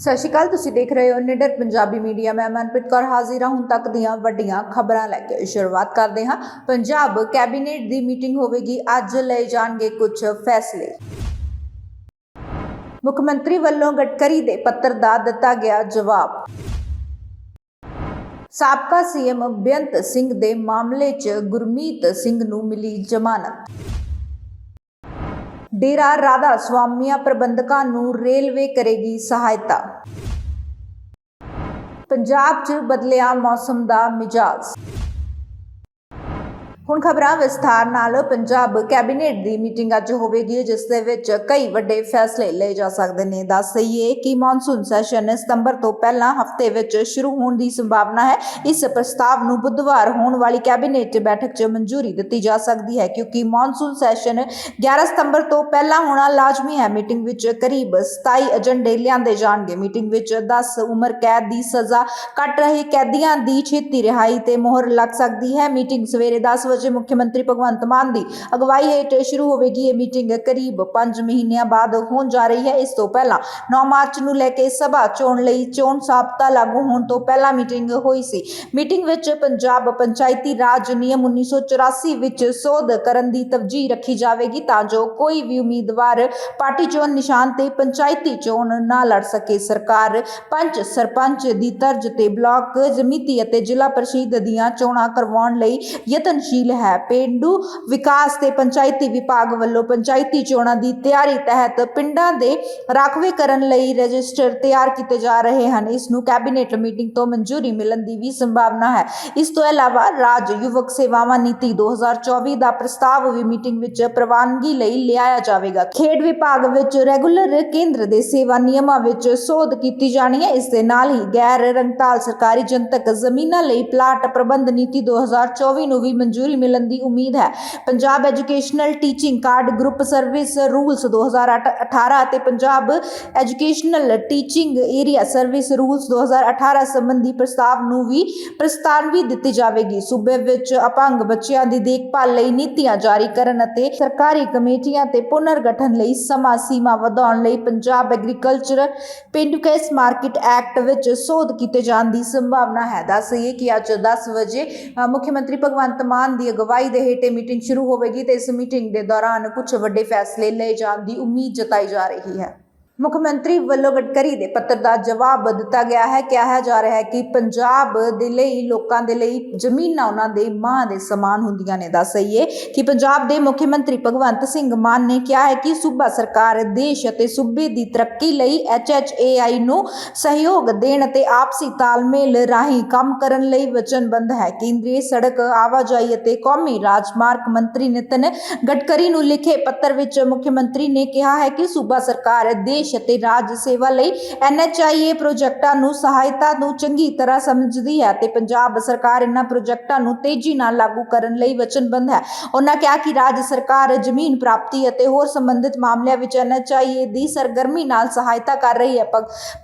ਸਤਿ ਸ਼੍ਰੀ ਅਕਾਲ, ਤੁਸੀਂ ਦੇਖ ਰਹੇ ਹੋ ਨਿਡਰ ਪੰਜਾਬੀ ਮੀਡੀਆ। ਮੈਂ ਮਨਪ੍ਰੀਤ ਕੌਰ ਹਾਜ਼ਰ ਹਾਂ। ਹੁਣ ਤੱਕ ਦੀਆਂ ਵੱਡੀਆਂ ਖਬਰਾਂ ਲੈ ਕੇ ਸ਼ੁਰੂਆਤ ਕਰਦੇ ਹਾਂ। ਪੰਜਾਬ ਕੈਬਨਿਟ ਦੀ ਮੀਟਿੰਗ ਹੋਵੇਗੀ। ਅੱਜ ਲਏ ਜਾਣਗੇ ਕੁਝ ਫੈਸਲੇ। ਮੁੱਖ ਮੰਤਰੀ ਵੱਲੋਂ ਗਡਕਰੀ ਦੇ ਪੱਤਰ ਦਾ ਦਿੱਤਾ ਗਿਆ ਜਵਾਬ। ਸਾਬਕਾ ਸੀਐਮ ਬੇਅੰਤ ਸਿੰਘ ਦੇ ਮਾਮਲੇ 'ਚ ਗੁਰਮੀਤ ਸਿੰਘ ਨੂੰ ਮਿਲੀ ਜ਼ਮਾਨਤ। ਡੇਰਾ ਰਾਧਾ ਸਵਾਮੀਆਂ ਪ੍ਰਬੰਧਕਾਂ ਨੂੰ ਰੇਲਵੇ ਕਰੇਗੀ ਸਹਾਇਤਾ। ਪੰਜਾਬ 'ਚ ਬਦਲਿਆ ਮੌਸਮ ਦਾ ਮਿਜਾਜ਼ ਹੁਣ ਖਬਰਾਂ ਵਿਸਥਾਰ ਨਾਲ ਪੰਜਾਬ ਕੈਬਨਿਟ ਦੀ ਮੀਟਿੰਗ ਅੱਜ ਹੋਵੇਗੀ, ਜਿਸ ਦੇ ਵਿੱਚ ਕਈ ਵੱਡੇ ਫੈਸਲੇ ਲਏ ਜਾ ਸਕਦੇ ਨੇ। ਦੱਸ ਦਈਏ ਕਿ ਮੌਨਸੂਨ ਸੈਸ਼ਨ ਸਤੰਬਰ ਤੋਂ ਪਹਿਲਾਂ ਹਫ਼ਤੇ ਵਿੱਚ ਸ਼ੁਰੂ ਹੋਣ ਦੀ ਸੰਭਾਵਨਾ ਹੈ। ਇਸ ਪ੍ਰਸਤਾਵ ਨੂੰ ਬੁੱਧਵਾਰ ਹੋਣ ਵਾਲੀ ਕੈਬਨਿਟ ਬੈਠਕ 'ਚ ਮਨਜ਼ੂਰੀ ਦਿੱਤੀ ਜਾ ਸਕਦੀ ਹੈ, ਕਿਉਂਕਿ ਮੌਨਸੂਨ ਸੈਸ਼ਨ 11 ਸਤੰਬਰ ਤੋਂ ਪਹਿਲਾਂ ਹੋਣਾ ਲਾਜ਼ਮੀ ਹੈ। ਮੀਟਿੰਗ ਵਿੱਚ ਕਰੀਬ 27 ਏਜੰਡੇ ਲਿਆਂਦੇ ਜਾਣਗੇ। ਮੀਟਿੰਗ ਵਿੱਚ 10 ਉਮਰ ਕੈਦ ਦੀ ਸਜ਼ਾ, ਕੱਟ ਰਹੇ ਕੈਦੀਆਂ ਦੀ ਛੇਤੀ ਰਿਹਾਈ ਤੇ ਮੋਹਰ ਲੱਗ ਸਕਦੀ ਹੈ। ਮੀਟਿੰਗ ਸਵੇਰੇ 10 ਵਜੇ ਮੁੱਖ ਮੰਤਰੀ ਭਗਵੰਤ ਮਾਨ ਦੀ ਅਗਵਾਈ ਹੇਠ ਸ਼ੁਰੂ ਹੋਵੇਗੀ ਇਹ ਮੀਟਿੰਗ ਕਰੀਬ 5 ਮਹੀਨਿਆਂ ਬਾਅਦ ਹੋਣ ਜਾ ਰਹੀ ਹੈ। ਇਸ ਤੋਂ ਪਹਿਲਾਂ 9 ਮਾਰਚ ਨੂੰ ਲੈ ਕੇ ਸਭਾ ਚੋਣ ਲਈ ਚੋਣ ਸਾਬਤਾ ਲਾਗੂ ਹੋਣ ਤੋਂ ਪਹਿਲਾਂ ਮੀਟਿੰਗ ਹੋਈ ਸੀ। ਮੀਟਿੰਗ ਵਿੱਚ ਪੰਜਾਬ ਪੰਚਾਇਤੀ ਰਾਜ ਨਿਯਮ 1984 ਵਿੱਚ ਸੋਧ ਕਰਨ ਦੀ ਤਰਜੀਹ ਰੱਖੀ ਜਾਵੇਗੀ ਤਾਂ ਜੋ ਕੋਈ ਵੀ ਉਮੀਦਵਾਰ ਪਾਰਟੀ ਚੋਣ ਨਿਸ਼ਾਨ ਤੇ ਪੰਚਾਇਤੀ ਚੋਣ ਨਾ ਲੜ ਸਕੇ। ਸਰਕਾਰ ਪੰਚ ਸਰਪੰਚ ਦੀ ਤਰਜ਼ ਤੇ ਬਲਾਕ ਸਮਿਤੀ ਅਤੇ ਜ਼ਿਲ੍ਹਾ ਪਰਿਸ਼ਦ ਦੀਆਂ ਚੋਣਾਂ ਕਰਵਾਉਣ ਲਈ ਯਤਨਸ਼ੀਲ ਹੈ। ਪਿੰਡੂ ਵਿਕਾਸ ਤੇ ਪੰਚਾਇਤੀ ਵਿਭਾਗ ਵੱਲੋਂ ਪੰਚਾਇਤੀ ਚੋਣਾਂ ਦੀ ਤਿਆਰੀ ਤਹਿਤ ਪਿੰਡਾਂ ਦੇ ਰਾਖਵੇ ਕਰਨ ਲਈ ਰਜਿਸਟਰ ਤਿਆਰ ਕੀਤੇ ਜਾ ਰਹੇ ਹਨ। ਇਸ ਨੂੰ ਕੈਬਨਿਟ ਮੀਟਿੰਗ ਤੋਂ ਮਨਜ਼ੂਰੀ ਮਿਲਣ ਦੀ ਵੀ ਸੰਭਾਵਨਾ ਹੈ। ਇਸ ਤੋਂ ਇਲਾਵਾ ਰਾਜ ਯੁਵਕ ਸੇਵਾਵਾਂ ਨੀਤੀ 2024 ਦਾ ਪ੍ਰਸਤਾਵ ਵੀ ਮੀਟਿੰਗ ਵਿੱਚ ਪ੍ਰਵਾਨਗੀ ਲਈ ਲਿਆਇਆ ਜਾਵੇਗਾ। ਖੇਡ ਵਿਭਾਗ ਵਿੱਚ ਰੈਗੂਲਰ ਕੇਂਦਰ ਦੇ ਸੇਵਾ ਨਿਯਮਾਂ ਵਿੱਚ ਸੋਧ ਕੀਤੀ ਜਾਣੀ ਹੈ। ਇਸ ਦੇ ਨਾਲ ਹੀ ਗੈਰ ਰੰਗਤਾਲ ਸਰਕਾਰੀ ਜਨਤਕ ਜ਼ਮੀਨਾਂ ਲਈ ਪਲਾਟ ਪ੍ਰਬੰਧ ਨੀਤੀ 2024 ਨੂੰ ਵੀ ਮਨਜ਼ੂਰੀ ਮਿਲਣ ਦੀ ਉਮੀਦ ਹੈ। ਪੰਜਾਬ ਐਜੂਕੇਸ਼ਨਲ ਟੀਚਿੰਗ ਕਾਰਡ ਗਰੁੱਪ ਸਰਵਿਸ ਰੂਲਸ 2018 ਅਤੇ Punjab educational teaching area service rules 2018 ਸੰਬੰਧੀ ਪ੍ਰਸਤਾਵ ਨੂੰ ਵੀ ਪ੍ਰਸਤਾਵੀ ਦਿੱਤੀ ਜਾਵੇਗੀ। ਸੂਬੇ ਵਿੱਚ ਅਪੰਗ ਬੱਚਿਆਂ ਦੀ ਦੇਖਭਾਲ ਲਈ ਨੀਤੀਆਂ ਜਾਰੀ ਕਰਨ ਅਤੇ ਸਰਕਾਰੀ ਕਮੇਟੀਆਂ ਤੇ ਪੁਨਰ ਗਠਨ ਲਈ ਸਮਾਂ ਸੀਮਾ ਵਧਾਉਣ ਲਈ ਪੰਜਾਬ ਐਗਰੀਕਲਚਰ ਪਿੰਡੂਕੇਸ ਮਾਰਕੀਟ ਐਕਟ ਵਿੱਚ ਸੋਧ ਕੀਤੇ ਜਾਣ ਦੀ ਸੰਭਾਵਨਾ ਹੈ। ਦੱਸ ਕਿ ਅੱਜ 10 ਵਜੇ ਮੁੱਖ ਮੰਤਰੀ ਭਗਵੰਤ ਮਾਨ ਦੀ ਅਗਵਾਈ ਦੇ ਹੇਠ ਮੀਟਿੰਗ ਸ਼ੁਰੂ ਹੋਵੇਗੀ ਤੇ ਇਸ ਮੀਟਿੰਗ ਦੇ ਦੌਰਾਨ ਕੁਝ ਵੱਡੇ ਫੈਸਲੇ ਲਏ ਜਾਣ ਦੀ ਉਮੀਦ ਜਤਾਈ ਜਾ ਰਹੀ ਹੈ। ਮੁੱਖ ਮੰਤਰੀ ਵੱਲੋਂ ਗਡਕਰੀ ਦੇ ਪੱਤਰ ਦਾ ਜਵਾਬ ਦਿੱਤਾ ਗਿਆ ਹੈ। ਕਿਹਾ ਜਾ ਰਿਹਾ ਹੈ ਕਿ ਪੰਜਾਬ ਦੇ ਲਈ, ਲੋਕਾਂ ਦੇ ਲਈ ਜ਼ਮੀਨਾਂ ਉਹਨਾਂ ਦੇ ਮਾਂ ਦੇ ਸਮਾਨ ਹੁੰਦੀਆਂ ਨੇ। ਦੱਸ ਦੱਸਈਏ ਕਿ ਪੰਜਾਬ ਦੇ ਮੁੱਖ ਮੰਤਰੀ ਭਗਵੰਤ ਸਿੰਘ ਮਾਨ ਨੇ ਕਿਹਾ ਹੈ ਕਿ ਸੂਬਾ ਸਰਕਾਰ ਦੇਸ਼ ਅਤੇ ਸੂਬੇ ਦੀ ਤਰੱਕੀ ਲਈ ਐਚਐਚਏਆਈ ਨੂੰ ਸਹਿਯੋਗ ਦੇਣ ਅਤੇ ਆਪਸੀ ਤਾਲਮੇਲ ਰਾਹੀਂ ਕੰਮ ਕਰਨ ਲਈ ਵਚਨਬੱਧ ਹੈ। ਕੇਂਦਰੀ ਸੜਕ, ਆਵਾਜਾਈ ਅਤੇ ਕੌਮੀ ਰਾਜਮਾਰਗ ਮੰਤਰੀ ਨਿਤਨ ਗਡਕਰੀ ਨੂੰ ਲਿਖੇ ਪੱਤਰ ਵਿੱਚ ਮੁੱਖ ਮੰਤਰੀ ਨੇ ਕਿਹਾ ਹੈ ਕਿ ਸੂਬਾ ਸਰਕਾਰ ਦੇਸ਼ ਅਤੇ ਰਾਜ ਸੇਵਾ ਲਈ ਐਨਐਚਆਈਏ ਪ੍ਰੋਜੈਕਟਾਂ ਨੂੰ ਸਹਾਇਤਾ ਨੂੰ ਚੰਗੀ ਤਰ੍ਹਾਂ ਸਮਝਦੀ ਹੈ ਤੇ ਪੰਜਾਬ ਸਰਕਾਰ ਇਹਨਾਂ ਪ੍ਰੋਜੈਕਟਾਂ ਨੂੰ ਤੇਜ਼ੀ ਨਾਲ ਲਾਗੂ ਕਰਨ ਲਈ ਵਚਨਬੱਧ ਹੈ। ਉਹਨਾਂ ਕਿਹਾ ਕਿ ਰਾਜ ਸਰਕਾਰ ਜ਼ਮੀਨ ਪ੍ਰਾਪਤੀ ਅਤੇ ਹੋਰ ਸੰਬੰਧਿਤ ਮਾਮਲਿਆਂ ਵਿੱਚ ਐਨਐਚਆਈਏ ਦੀ ਸਰਗਰਮੀ ਨਾਲ ਸਹਾਇਤਾ ਕਰ ਰਹੀ ਹੈ।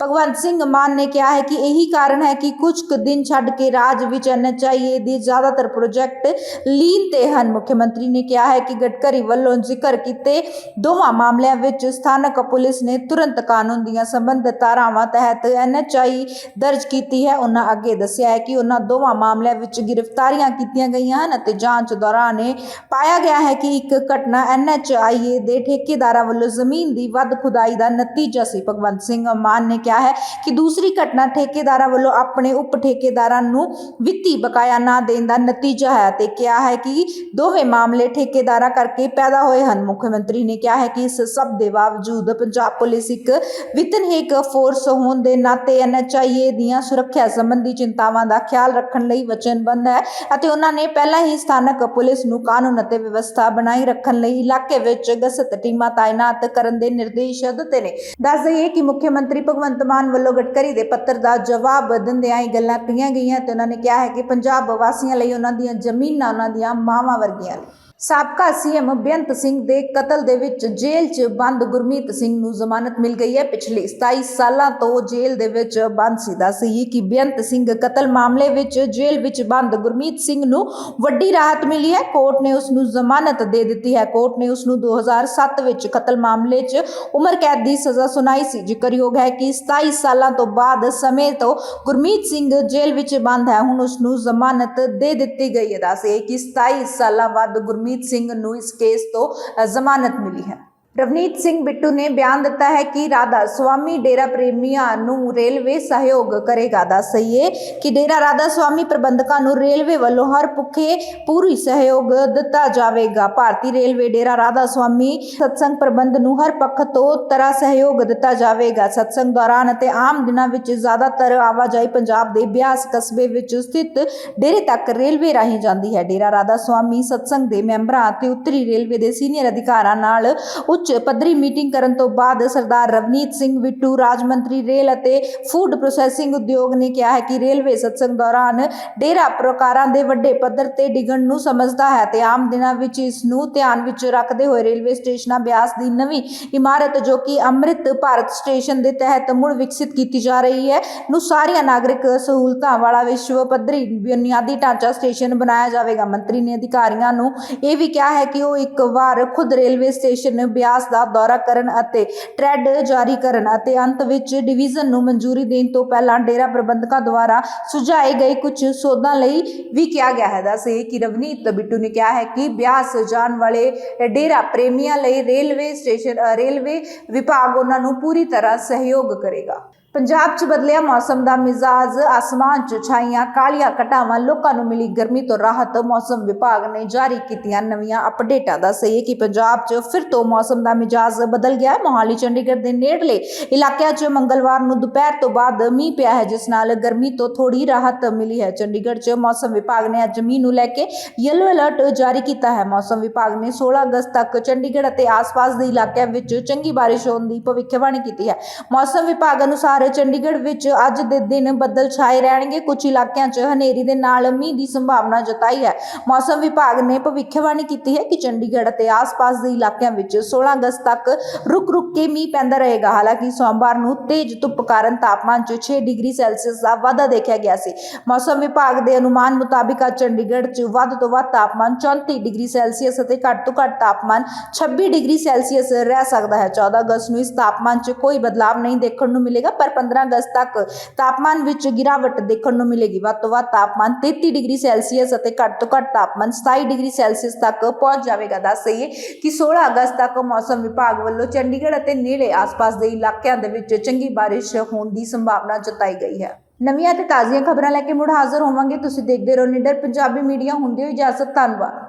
ਭਗਵੰਤ ਸਿੰਘ ਮਾਨ ਨੇ ਕਿਹਾ ਹੈ ਕਿ ਇਹੀ ਕਾਰਨ ਹੈ ਕਿ ਕੁਝ ਕੁ ਦਿਨ ਛੱਡ ਕੇ ਰਾਜ ਵਿੱਚ ਐਨਐਚਆਈਏ ਦੇ ਜ਼ਿਆਦਾਤਰ ਪ੍ਰੋਜੈਕਟ ਲੀਨ ਤੇ ਹਨ। ਮੁੱਖ ਮੰਤਰੀ ਨੇ ਕਿਹਾ ਹੈ ਕਿ ਗਡਕਰੀ ਵੱਲੋਂ ਜ਼ਿਕਰ ਕੀਤੇ ਦੋਵਾਂ ਮਾਮਲਿਆਂ ਵਿੱਚ ਸਥਾਨਕ ਪੁਲਿਸ ਨੇ ਤੁਰੰਤ ਕਾਨੂੰਨ ਦੀਆਂ ਸੰਬੰਧਿਤ ਧਾਰਾਵਾਂ ਤਹਿਤ ਐਨਐਚਆਈ ਦਰਜ ਕੀਤੀ ਹੈ। ਉਹਨਾਂ ਅੱਗੇ ਦੱਸਿਆ ਹੈ ਕਿ ਉਹਨਾਂ ਦੋਵਾਂ ਮਾਮਲਿਆਂ ਵਿੱਚ ਗ੍ਰਿਫਤਾਰੀਆਂ ਕੀਤੀਆਂ ਗਈਆਂ ਹਨ ਅਤੇ ਜਾਂਚ ਦੌਰਾਨ ਇਹ ਪਾਇਆ ਗਿਆ ਹੈ ਕਿ ਇੱਕ ਘਟਨਾ ਐਨਐਚਆਈਏ ਦੇ ਠੇਕੇਦਾਰਾਂ ਵੱਲੋਂ ਜ਼ਮੀਨ ਦੀ ਵੱਧ ਖੁਦਾਈ ਦਾ ਨਤੀਜਾ ਸੀ। ਭਗਵੰਤ ਸਿੰਘ ਮਾਨ ਨੇ ਕਿਹਾ ਹੈ ਕਿ ਦੂਸਰੀ ਘਟਨਾ ਠੇਕੇਦਾਰਾਂ ਵੱਲੋਂ ਆਪਣੇ ਉਪ ਠੇਕੇਦਾਰਾਂ ਨੂੰ ਵਿੱਤੀ ਬਕਾਇਆ ਨਾ ਦੇਣ ਦਾ ਨਤੀਜਾ ਹੈ ਤੇ ਕਿਹਾ ਹੈ ਕਿ ਦੋਵੇਂ ਮਾਮਲੇ ਠੇਕੇਦਾਰਾਂ ਕਰਕੇ ਪੈਦਾ ਹੋਏ ਹਨ। ਮੁੱਖ ਮੰਤਰੀ ਨੇ ਕਿਹਾ ਹੈ ਕਿ ਇਸ ਸਭ ਦੇ ਬਾਵਜੂਦ ਪੰਜਾਬ ਪੁਲਿਸ ਇੱਕ ਵਿਤਨਹੀਕ ਫੋਰਸ ਹੋਣ ਦੇ ਨਾਤੇ ਐਨਐਚਆਈਏ ਦੀਆਂ ਸੁਰੱਖਿਆ ਸੰਬੰਧੀ ਚਿੰਤਾਵਾਂ ਦਾ ਖਿਆਲ ਰੱਖਣ ਲਈ ਵਚਨਬੱਧ ਹੈ ਅਤੇ ਉਹਨਾਂ ਨੇ ਪਹਿਲਾਂ ਹੀ ਸਥਾਨਕ ਪੁਲਿਸ ਨੂੰ ਕਾਨੂੰਨ ਅਤੇ ਵਿਵਸਥਾ ਬਣਾਈ ਰੱਖਣ ਲਈ ਇਲਾਕੇ ਵਿੱਚ ਗਸ਼ਤ ਟੀਮਾਂ ਤਾਇਨਾਤ ਕਰਨ ਦੇ ਨਿਰਦੇਸ਼ ਦਿੱਤੇ ਨੇ। ਦੱਸ ਦਈਏ ਕਿ ਮੁੱਖ ਮੰਤਰੀ ਭਗਵੰਤ ਮਾਨ ਵੱਲੋਂ ਗਡਕਰੀ ਦੇ ਪੱਤਰ ਦਾ ਜਵਾਬ ਦਿੰਦਿਆਂ ਇਹ ਗੱਲਾਂ ਕਹੀਆਂ ਗਈਆਂ ਤੇ ਉਹਨਾਂ ਨੇ ਕਿਹਾ ਹੈ ਕਿ ਪੰਜਾਬ ਵਾਸੀਆਂ ਲਈ ਉਹਨਾਂ ਦੀਆਂ ਜ਼ਮੀਨਾਂ ਉਹਨਾਂ ਦੀਆਂ ਮਾਵਾਂ ਵਰਗੀਆਂ ਨੇ। ਸਾਬਕਾ ਸੀਐਮ ਬੇਅੰਤ ਸਿੰਘ ਦੇ ਕਤਲ ਦੇ ਵਿੱਚ ਜੇਲ੍ਹ 'ਚ ਬੰਦ ਗੁਰਮੀਤ ਸਿੰਘ ਨੂੰ ਜ਼ਮਾਨਤ ਮਿਲ ਗਈ ਹੈ। ਪਿਛਲੇ 27 ਸਾਲਾਂ ਤੋਂ ਜੇਲ੍ਹ ਦੇ ਵਿੱਚ ਬੰਦ ਸੀ ਦੱਸੀ ਕਿ ਬੇਅੰਤ ਸਿੰਘ ਕਤਲ ਮਾਮਲੇ ਵਿੱਚ ਜੇਲ੍ਹ ਵਿੱਚ ਬੰਦ ਗੁਰਮੀਤ ਸਿੰਘ ਨੂੰ ਵੱਡੀ ਰਾਹਤ ਮਿਲੀ ਹੈ। ਕੋਰਟ ਨੇ ਉਸ ਨੂੰ ਜ਼ਮਾਨਤ ਦੇ ਦਿੱਤੀ ਹੈ। ਕੋਰਟ ਨੇ ਉਸ ਨੂੰ 2007 ਵਿੱਚ ਕਤਲ ਮਾਮਲੇ 'ਚ ਉਮਰ ਕੈਦ ਦੀ ਸਜ਼ਾ ਸੁਣਾਈ ਸੀ। ਜ਼ਿਕਰਯੋਗ ਹੈ ਕਿ 27 ਸਾਲਾਂ ਤੋਂ ਬਾਅਦ ਸਮੇਂ ਤੋਂ ਗੁਰਮੀਤ ਸਿੰਘ ਜੇਲ੍ਹ ਵਿੱਚ ਬੰਦ ਹੈ। ਹੁਣ ਉਸ ਨੂੰ ਜ਼ਮਾਨਤ ਦੇ ਦਿੱਤੀ ਗਈ ਹੈ। ਦੱਸ ਇਹ ਕਿ 27 ਸਾਲਾਂ ਬਾਅਦ ਗੁਰਮੀਤ ਸਿੰਘ ਨੂੰ ਇਸ ਕੇਸ ਤੋਂ ਅ, ਜ਼ਮਾਨਤ ਮਿਲੀ ਹੈ। ਰਵਨੀਤ ਸਿੰਘ ਬਿੱਟੂ ਨੇ ਬਿਆਨ ਦਿੱਤਾ ਹੈ ਕਿ ਰਾਧਾ ਸੁਆਮੀ ਡੇਰਾ ਪ੍ਰੇਮੀਆਂ ਨੂੰ ਰੇਲਵੇ ਸਹਿਯੋਗ ਕਰੇਗਾ। ਦੱਸਈਏ ਕਿ ਡੇਰਾ ਰਾਧਾ ਸਵਾਮੀ ਪ੍ਰਬੰਧਕਾਂ ਨੂੰ ਰੇਲਵੇ ਵੱਲੋਂ ਹਰ ਪੁੱਖੇ ਪੂਰੀ ਸਹਿਯੋਗ ਦਿੱਤਾ ਜਾਵੇਗਾ। ਭਾਰਤੀ ਰੇਲਵੇ ਡੇਰਾ ਰਾਧਾ ਸਵਾਮੀ ਸਤਸੰਗ ਪ੍ਰਬੰਧ ਨੂੰ ਹਰ ਪੱਖ ਤੋਂ ਤਰ੍ਹਾਂ ਸਹਿਯੋਗ ਦਿੱਤਾ ਜਾਵੇਗਾ। ਸਤਸੰਗ ਦੌਰਾਨ ਅਤੇ ਆਮ ਦਿਨਾਂ ਵਿੱਚ ਜ਼ਿਆਦਾਤਰ ਆਵਾਜਾਈ ਪੰਜਾਬ ਦੇ ਬਿਆਸ ਕਸਬੇ ਵਿੱਚ ਸਥਿਤ ਡੇਰੇ ਤੱਕ ਰੇਲਵੇ ਰਾਹੀਂ ਜਾਂਦੀ ਹੈ। ਡੇਰਾ ਰਾਧਾ ਸਵਾਮੀ ਸਤਸੰਗ ਦੇ ਮੈਂਬਰਾਂ ਅਤੇ ਉੱਤਰੀ ਰੇਲਵੇ ਦੇ ਸੀਨੀਅਰ ਅਧਿਕਾਰਾਂ ਨਾਲ ਉੱਚ ਪੱਧਰੀ ਮੀਟਿੰਗ ਕਰਨ ਤੋਂ ਬਾਅਦ ਸਰਦਾਰ ਰਵਨੀਤ ਸਿੰਘ ਬਿੱਟੂ ਰਾਜ ਮੰਤਰੀ ਰੇਲ ਅਤੇ ਫੂਡ ਪ੍ਰੋਸੈਸਿੰਗ ਉਦਯੋਗ ਨੇ ਕਿਹਾ ਹੈ ਕਿ ਰੇਲਵੇ ਸਤਸੰਗ ਦੌਰਾਨ ਡੇਰਾ ਪ੍ਰਕਾਰਾਂ ਦੇ ਵੱਡੇ ਪੱਧਰ ਤੇ ਡਿੱਗਣ ਨੂੰ ਸਮਝਦਾ ਹੈ ਤੇ ਆਮ ਦਿਨਾਂ ਵਿੱਚ ਇਸ ਨੂੰ ਧਿਆਨ ਵਿੱਚ ਰੱਖਦੇ ਹੋਏ ਰੇਲਵੇ ਸਟੇਸ਼ਨਾਂ ਬਿਆਸ ਦੀ ਨਵੀਂ ਇਮਾਰਤ ਜੋ ਕਿ ਅੰਮ੍ਰਿਤ ਭਾਰਤ ਸਟੇਸ਼ਨ ਦੇ ਤਹਿਤ ਮੁੜ ਵਿਕਸਿਤ ਕੀਤੀ ਜਾ ਰਹੀ ਹੈ, ਨੂੰ ਸਾਰੀਆਂ ਨਾਗਰਿਕ ਸਹੂਲਤਾਂ ਵਾਲਾ ਵਿਸ਼ਵ ਪੱਧਰੀ ਬੁਨਿਆਦੀ ਢਾਂਚਾ ਸਟੇਸ਼ਨ ਬਣਾਇਆ ਜਾਵੇਗਾ। ਮੰਤਰੀ ਨੇ ਅਧਿਕਾਰੀਆਂ ਨੂੰ ਇਹ ਵੀ ਕਿਹਾ ਹੈ ਕਿ ਉਹ ਇੱਕ ਵਾਰ ਖੁਦ ਰੇਲਵੇ ਸਟੇਸ਼ਨ ਬਿਆਸ ਦਾ ਦੌਰਾ ਕਰਨ ਅਤੇ ਟ੍ਰੈਡ ਜਾਰੀ ਕਰਨ ਅਤੇ ਅੰਤ ਵਿੱਚ ਡਿਵੀਜ਼ਨ ਨੂੰ ਮਨਜ਼ੂਰੀ ਦੇਣ ਤੋਂ ਪਹਿਲਾਂ ਡੇਰਾ ਪ੍ਰਬੰਧਕਾਂ ਦੁਆਰਾ ਸੁਝਾਏ ਗਏ ਕੁਝ ਸੋਧਾਂ ਲਈ ਵੀ ਕਿਹਾ ਗਿਆ ਹੈ। ਦੱਸੇ ਕਿ ਰਵਨੀਤ ਬਿੱਟੂ ਨੇ ਕਿਹਾ ਹੈ ਕਿ ਬਿਆਸ ਜਾਣ ਵਾਲੇ ਡੇਰਾ ਪ੍ਰੇਮੀਆਂ ਲਈ ਰੇਲਵੇ ਸਟੇਸ਼ਨ ਰੇਲਵੇ ਵਿਭਾਗ ਉਹਨਾਂ ਨੂੰ ਪੂਰੀ ਤਰ੍ਹਾਂ ਸਹਿਯੋਗ ਕਰੇਗਾ। ਪੰਜਾਬ 'ਚ ਬਦਲਿਆ ਮੌਸਮ ਦਾ ਮਿਜ਼ਾਜ ਆਸਮਾਨ 'ਚ ਛਾਈਆਂ, ਕਾਲੀਆਂ ਘਟਾਵਾਂ ਲੋਕਾਂ ਨੂੰ ਮਿਲੀ ਗਰਮੀ ਤੋਂ ਰਾਹਤ, ਮੌਸਮ ਵਿਭਾਗ ਨੇ ਜਾਰੀ ਕੀਤੀਆਂ ਨਵੀਆਂ ਅਪਡੇਟਾਂ ਦਾ ਸਹੀ ਕਿ ਪੰਜਾਬ 'ਚ ਫਿਰ ਤੋਂ ਮੌਸਮ ਦਾ ਮਿਜ਼ਾਜ ਬਦਲ ਗਿਆ। ਮੋਹਾਲੀ, ਚੰਡੀਗੜ੍ਹ ਦੇ ਨੇੜਲੇ ਇਲਾਕਿਆਂ 'ਚ ਮੰਗਲਵਾਰ ਨੂੰ ਦੁਪਹਿਰ ਤੋਂ ਬਾਅਦ ਮੀਂਹ ਪਿਆ ਹੈ, ਜਿਸ ਨਾਲ ਗਰਮੀ ਤੋਂ ਥੋੜੀ ਰਾਹਤ ਮਿਲੀ ਹੈ। ਚੰਡੀਗੜ੍ਹ 'ਚ ਮੌਸਮ ਵਿਭਾਗ ਨੇ ਅੱਜ ਮੀਂਹ ਨੂੰ ਲੈ ਕੇ ਯੈਲੋ ਅਲਰਟ ਜਾਰੀ ਕੀਤਾ ਹੈ। ਮੌਸਮ ਵਿਭਾਗ ਨੇ 16 ਅਗਸਤ ਤੱਕ ਚੰਡੀਗੜ੍ਹ ਅਤੇ ਆਸ-ਪਾਸ ਦੇ ਇਲਾਕਿਆਂ ਵਿੱਚ ਚੰਗੀ ਬਾਰਿਸ਼ ਹੋਣ ਦੀ ਭਵਿੱਖਬਾਣੀ ਕੀਤੀ ਹੈ। ਮੌਸਮ ਵਿਭਾਗ ਅਨੁਸਾਰ ਚੰਡੀਗੜ੍ਹ ਵਿੱਚ ਅੱਜ ਦੇ ਦਿਨ ਬੱਦਲ ਛਾਏ ਰਹਿਣਗੇ। ਕੁਝ ਇਲਾਕਿਆਂ 'ਚ ਹਨੇਰੀ ਦੇ ਨਾਲ ਮੀਂਹ ਦੀ ਸੰਭਾਵਨਾ ਜਤਾਈ ਹੈ। ਮੌਸਮ ਵਿਭਾਗ ਨੇ ਭਵਿੱਖਬਾਣੀ ਕੀਤੀ ਹੈ ਕਿ ਚੰਡੀਗੜ੍ਹ ਅਤੇ ਆਸ-ਪਾਸ ਦੇ ਇਲਾਕਿਆਂ ਵਿੱਚ 16 ਅਗਸਤ ਤੱਕ ਰੁਕ-ਰੁਕ ਕੇ ਮੀਂਹ ਪੈਂਦਾ ਰਹੇਗਾ। ਹਾਲਾਂਕਿ ਸੋਮਵਾਰ ਨੂੰ ਤੇਜ਼ ਧੁੱਪ ਕਾਰਨ ਤਾਪਮਾਨ 'ਚ 6 ਡਿਗਰੀ ਸੈਲਸੀਅਸ ਦਾ ਵਾਧਾ ਦੇਖਿਆ ਗਿਆ ਸੀ। ਮੌਸਮ ਵਿਭਾਗ ਦੇ ਅਨੁਮਾਨ ਮੁਤਾਬਿਕ ਅੱਜ ਚੰਡੀਗੜ੍ਹ 'ਚ ਵੱਧ ਤੋਂ ਵੱਧ ਤਾਪਮਾਨ 34 ਡਿਗਰੀ ਸੈਲਸੀਅਸ ਅਤੇ ਘੱਟ ਤੋਂ ਘੱਟ ਤਾਪਮਾਨ 26 ਡਿਗਰੀ ਸੈਲਸੀਅਸ ਰਹਿ ਸਕਦਾ ਹੈ। 14 ਅਗਸਤ ਨੂੰ ਇਸ ਤਾਪਮਾਨ 'ਚ ਕੋਈ ਬਦਲਾਅ ਨਹੀਂ ਦੇਖਣ ਨੂੰ ਮਿਲੇਗਾ, ਪਰ 15 ਅਗਸਤ ਤੱਕ ਤਾਪਮਾਨ ਵਿੱਚ ਗਿਰਾਵਟ ਦੇਖਣ ਨੂੰ ਮਿਲੇਗੀ। ਵੱਧ ਤੋਂ ਵੱਧ ਤਾਪਮਾਨ 33 ਡਿਗਰੀ ਸੈਲਸੀਅਸ ਅਤੇ ਘੱਟ ਤੋਂ ਘੱਟ ਤਾਪਮਾਨ 27 ਡਿਗਰੀ ਸੈਲਸੀਅਸ ਤੱਕ ਪਹੁੰਚ ਜਾਵੇਗਾ। ਦੱਸ ਦਈਏ ਕਿ 16 ਅਗਸਤ ਤੱਕ ਮੌਸਮ ਵਿਭਾਗ ਵੱਲੋਂ ਚੰਡੀਗੜ੍ਹ ਅਤੇ ਨੇੜੇ ਆਸ-ਪਾਸ ਦੇ ਇਲਾਕਿਆਂ ਦੇ ਵਿੱਚ ਚੰਗੀ ਬਾਰਿਸ਼ ਹੋਣ ਦੀ ਸੰਭਾਵਨਾ ਜਤਾਈ ਗਈ ਹੈ। ਨਵੀਆਂ ਤੇ ਤਾਜ਼ੀਆਂ ਖਬਰਾਂ ਲੈ ਕੇ ਮੁੜ ਹਾਜ਼ਰ ਹੋਵਾਂਗੇ। ਤੁਸੀਂ ਦੇਖਦੇ ਰਹੋ ਨਿਡਰ ਪੰਜਾਬੀ ਮੀਡੀਆ। ਹੁੰਦੀ ਹੋਈ ਇਜਾਜ਼ਤ। ਧੰਨਵਾਦ।